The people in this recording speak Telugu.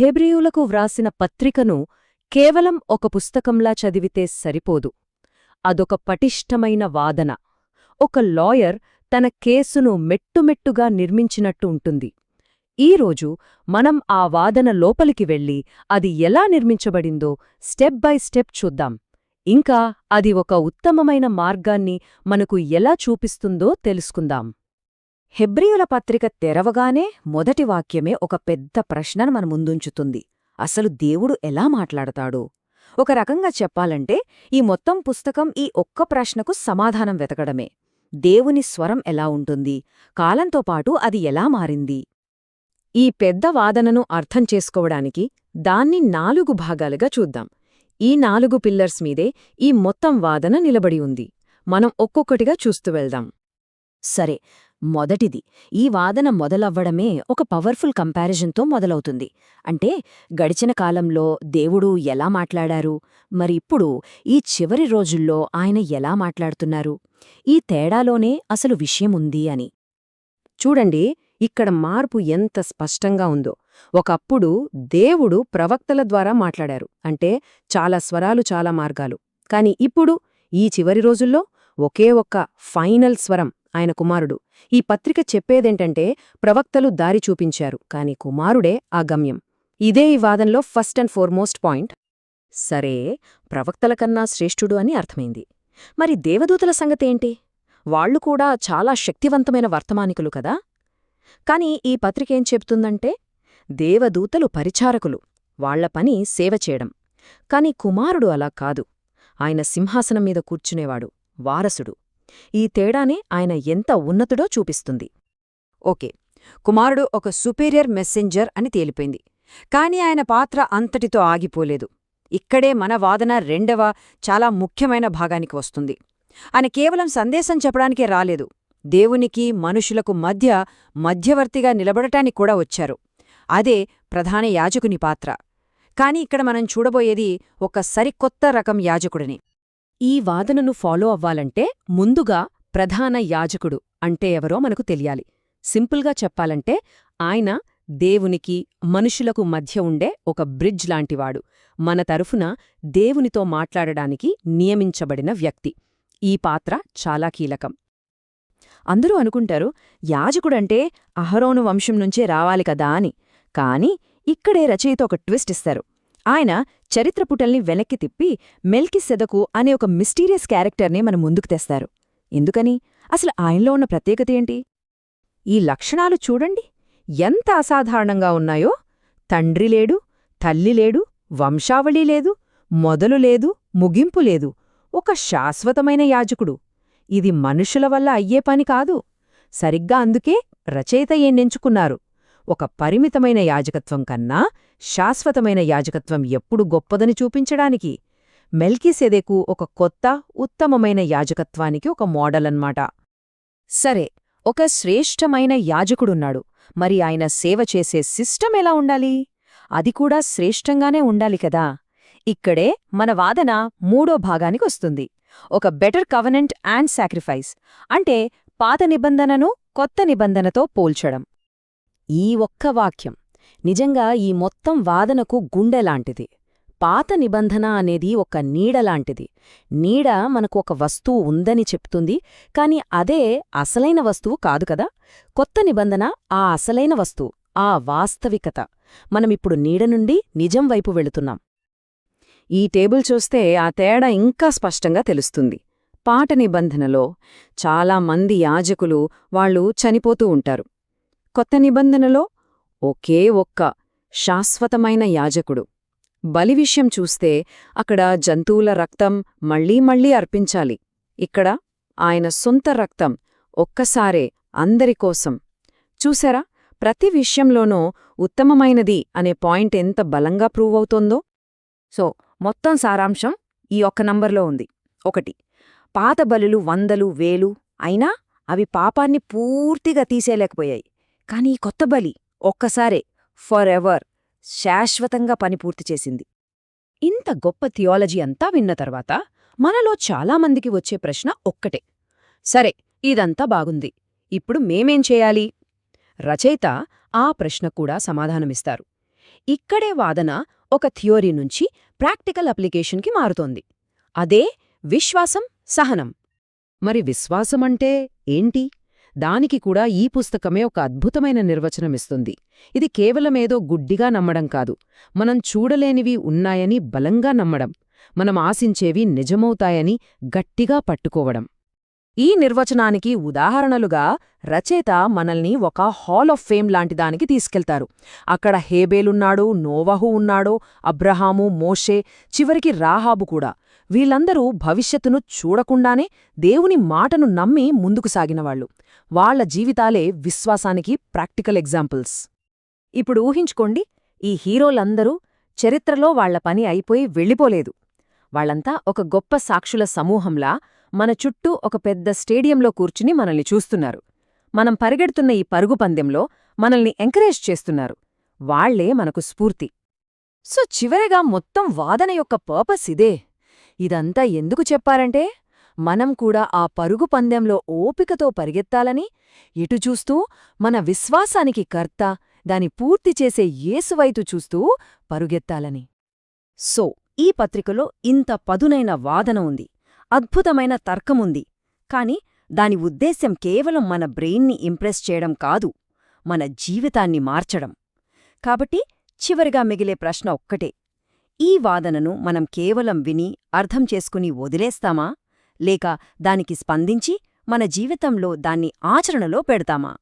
హెబ్రియులకు వ్రాసిన పత్రికను కేవలం ఒక పుస్తకంలా చదివితే సరిపోదు. అదొక పటిష్టమైన వాదన. ఒక లాయర్ తన కేసును మెట్టుమెట్టుగా నిర్మించినట్టు ఉంటుంది. ఈరోజు మనం ఆ వాదన లోపలికి వెళ్ళి అది ఎలా నిర్మించబడిందో స్టెప్ బై స్టెప్ చూద్దాం. ఇంకా అది ఒక ఉత్తమమైన మార్గాన్ని మనకు ఎలా చూపిస్తుందో తెలుసుకుందాం. హెబ్రియుల పత్రిక తెరవగానే మొదటి వాక్యమే ఒక పెద్ద ప్రశ్నను మన ముందుంచుతుంది. అసలు దేవుడు ఎలా మాట్లాడతాడు? ఒక రకంగా చెప్పాలంటే ఈ మొత్తం పుస్తకం ఈ ఒక్క ప్రశ్నకు సమాధానం వెతకడమే. దేవుని స్వరం ఎలా ఉంటుంది? కాలంతో పాటు అది ఎలా మారింది? ఈ పెద్ద వాదనను అర్థం చేసుకోవడానికి దాన్ని నాలుగు భాగాలుగా చూద్దాం. ఈ నాలుగు పిల్లర్స్ మీదే ఈ మొత్తం వాదన నిలబడి ఉంది. మనం ఒక్కొక్కటిగా చూస్తూ వెళ్దాం. సరే మొదటిది. ఈ వాదన మొదలవ్వడమే ఒక పవర్ఫుల్ కంపారిజన్తో మొదలవుతుంది. అంటే గడిచిన కాలంలో దేవుడు ఎలా మాట్లాడారు? మరి ఇప్పుడు ఈ చివరి రోజుల్లో ఆయన ఎలా మాట్లాడుతున్నారు? ఈ తేడాలోనే అసలు విషయముంది అని. చూడండి ఇక్కడ మార్పు ఎంత స్పష్టంగా ఉందో. ఒకప్పుడు దేవుడు ప్రవక్తల ద్వారా మాట్లాడారు. అంటే చాలా స్వరాలు చాలా మార్గాలు. కాని ఇప్పుడు ఈ చివరి రోజుల్లో ఒకే ఒక్క ఫైనల్ స్వరం ఆయన కుమారుడు. ఈ పత్రిక చెప్పేదేంటంటే ప్రవక్తలు దారి చూపించారు కాని కుమారుడే ఆ గమ్యం ఇదే ఈ వాదంలో ఫస్ట్ అండ్ ఫోర్మోస్ట్ పాయింట్. సరే ప్రవక్తల కన్నా శ్రేష్ఠుడు అని అర్థమైంది. మరి దేవదూతల సంగతేంటి? వాళ్ళు కూడా చాలా శక్తివంతమైన వర్తమానికులు కదా? కాని ఈ పత్రికేం చెప్తుందంటే దేవదూతలు పరిచారకులు వాళ్ళ పని సేవ చేయడం. కాని కుమారుడు అలా కాదు. ఆయన సింహాసనం మీద కూర్చునేవాడు వారసుడు. ఈ తేడానే ఆయన ఎంత ఉన్నతుడో చూపిస్తుంది. ఓకే కుమారుడు ఒక సుపీరియర్ మెస్సెంజర్ అని తేలిపోయింది. కాని ఆయన పాత్ర అంతటితో ఆగిపోలేదు. ఇక్కడే మన వాదన రెండవ చాలా ముఖ్యమైన భాగానికి వస్తుంది. ఆయన కేవలం సందేశం చెప్పడానికే రాలేదు. దేవునికి మనుషులకు మధ్య మధ్యవర్తిగా నిలబడటానికి కూడా వచ్చారు. అదే ప్రధాన యాజకుని పాత్ర. కాని ఇక్కడ మనం చూడబోయేది ఒక సరికొత్త రకం యాజకుడిని. ఈ వాదనను ఫాలో అవ్వాలంటే ముందుగా ప్రధాన యాజకుడు అంటే ఎవరో మనకు తెలియాలి. సింపుల్గా చెప్పాలంటే ఆయన దేవునికి మనుషులకు మధ్య ఉండే ఒక బ్రిడ్జ్ లాంటివాడు. మన తరఫున దేవునితో మాట్లాడడానికి నియమించబడిన వ్యక్తి. ఈ పాత్ర చాలా కీలకం. అందరూ అనుకుంటారు యాజకుడంటే అహరోను వంశం నుంచే రావాలి కదా అని. కాని ఇక్కడే రచయిత ఒక ట్విస్ట్ ఇస్తారు. ఆయన చరిత్రపుటల్ని వెనక్కి తిప్పి మెల్కి సెదకు అనే ఒక మిస్టీరియస్ క్యారెక్టర్నే మన ముందుకు తెస్తారు. ఎందుకని? అసలు ఆయనలో ఉన్న ప్రత్యేకత ఏంటి? ఈ లక్షణాలు చూడండి. ఎంత అసాధారణంగా ఉన్నాయో. తండ్రి లేడు తల్లి లేడు వంశావళి లేదు మొదలు లేదు ముగింపు లేదు. ఒక శాశ్వతమైన యాజకుడు. ఇది మనుషుల వల్ల అయ్యే పని కాదు. సరిగ్గా అందుకే రచయిత ఏన్నెంచుకున్నారు ఒక పరిమితమైన యాజకత్వం కన్నా శాశ్వతమైన యాజకత్వం ఎప్పుడు గొప్పదని చూపించడానికి. మెల్కీసెదెకు ఒక కొత్త ఉత్తమమైన యాజకత్వానికి ఒక మోడలన్మాట సరే ఒక శ్రేష్టమైన యాజకుడున్నాడు. మరి ఆయన సేవ చేసే సిస్టమ్ ఎలా ఉండాలి? అది కూడా శ్రేష్టంగానే ఉండాలి కదా? ఇక్కడే మన వాదన మూడో భాగానికొస్తుంది ఒక బెటర్ కవనెంట్ అండ్ సాక్రిఫైస్ అంటే పాత నిబంధనను కొత్త నిబంధనతో పోల్చడం. ఈ ఒక్క వాక్యం నిజంగా ఈ మొత్తం వాదనకు గుండెలాంటిది. పాత నిబంధన అనేది ఒక నీడలాంటిది. నీడ మనకు ఒక వస్తువు ఉందని చెప్తుంది. కాని అదే అసలైన వస్తువు కాదు కదా? కొత్త నిబంధన ఆ అసలైన వస్తువు ఆ వాస్తవికత. మనమిప్పుడు నీడ నుండి నిజం వైపు వెళుతున్నాం. ఈ టేబుల్ చూస్తే ఆ తేడా ఇంకా స్పష్టంగా తెలుస్తుంది. పాట నిబంధనలో చాలా మంది యాజకులు వాళ్ళు చనిపోతూ ఉంటారు. కొత్త నిబంధనలో ఒకే ఒక్క శాశ్వతమైన యాజకుడు. బలి విషయం చూస్తే అక్కడ జంతువుల రక్తం మళ్ళీ మళ్ళీ అర్పించాలి. ఇక్కడ ఆయన సొంత రక్తం ఒక్కసారే అందరికోసం చూసారా? ప్రతి విషయంలోనూ ఉత్తమమైనది అనే పాయింట్ ఎంత బలంగా ప్రూవ్ అవుతోందో? సో మొత్తం సారాంశం ఈ ఒక్క నంబర్లో ఉంది. ఒకటి పాత బలులు వందలు వేలు అయినా అవి పాపాన్ని పూర్తిగా తీసేయలేకపోయాయి. కానీ ఈ కొత్త బలి ఒక్కసారే ఫర్ ఎవర్ శాశ్వతంగా పని పూర్తి చేసింది. ఇంత గొప్ప థియాలజీ అంతా విన్న తర్వాత మనలో చాలామందికి వచ్చే ప్రశ్న ఒక్కటే. సరే ఇదంతా బాగుంది. ఇప్పుడు మేమేం చేయాలి? రచయిత ఆ ప్రశ్న కూడా సమాధానమిస్తారు. ఇక్కడే వాదన ఒక థియోరీ నుంచి ప్రాక్టికల్ అప్లికేషన్కి మారుతోంది. అదే విశ్వాసం సహనం. మరి విశ్వాసమంటే ఏంటి? దానికి కూడా ఈ పుస్తకమే ఒక అద్భుతమైన నిర్వచనమిస్తుంది. ఇది కేవలమేదో గుడ్డిగా నమ్మడం కాదు. మనం చూడలేనివి ఉన్నాయని బలంగా నమ్మడం మనం ఆశించేవి నిజమవుతాయని గట్టిగా పట్టుకోవడం. ఈ నిర్వచనానికి ఉదాహరణలుగా రచయిత మనల్ని ఒక హాల్ ఆఫ్ ఫేమ్ లాంటిదానికి తీసుకెళ్తారు. అక్కడ హేబేలున్నాడు నోవహు ఉన్నాడు అబ్రహాము మోషే చివరికి రాహాబు కూడా. వీళ్ళందరూ భవిష్యత్తును చూడకుండానే దేవుని మాటను నమ్మి ముందుకు సాగినవాళ్ళు వాళ్ళ జీవితాలే విశ్వాసానికి ప్రాక్టికల్ ఎగ్జాంపుల్స్. ఇప్పుడు ఊహించుకోండి ఈ హీరోలందరూ చరిత్రలో వాళ్ళ పని అయిపోయి వెళ్ళిపోలేదు. వాళ్ళంతా ఒక గొప్ప సాక్షుల సమూహంలా మన చుట్టూ ఒక పెద్ద స్టేడియంలో కూర్చుని మనల్ని చూస్తున్నారు. మనం పరిగెడుతున్న ఈ పరుగు పందెంలో మనల్ని ఎంకరేజ్ చేస్తున్నారు. వాళ్ళే మనకు స్ఫూర్తి. సో చివరిగా మొత్తం వాదన యొక్క పర్పస్ ఇదే. ఇదంతా ఎందుకు చెప్పారంటే మనం కూడా ఆ పరుగు పందెంలో ఓపికతో పరిగెత్తాలని ఇటు చూస్తూ మన విశ్వాసానికి కర్త దాని పూర్తి చేసే యేసువైతు చూస్తూ పరుగెత్తాలని. సో ఈ పత్రికలో ఇంత పదునైన వాదన ఉంది అద్భుతమైన తర్కముంది కాని దాని ఉద్దేశ్యం కేవలం మన బ్రెయిన్ని ఇంప్రెస్ చేయడం కాదు మన జీవితాన్ని మార్చడం. కాబట్టి చివరిగా మిగిలే ప్రశ్న ఒక్కటే ఈ వాదనను మనం కేవలం విని అర్థం చేసుకుని వదిలేస్తామా? లేక దానికి స్పందించి మన జీవితంలో దాన్ని ఆచరణలో పెడతామా?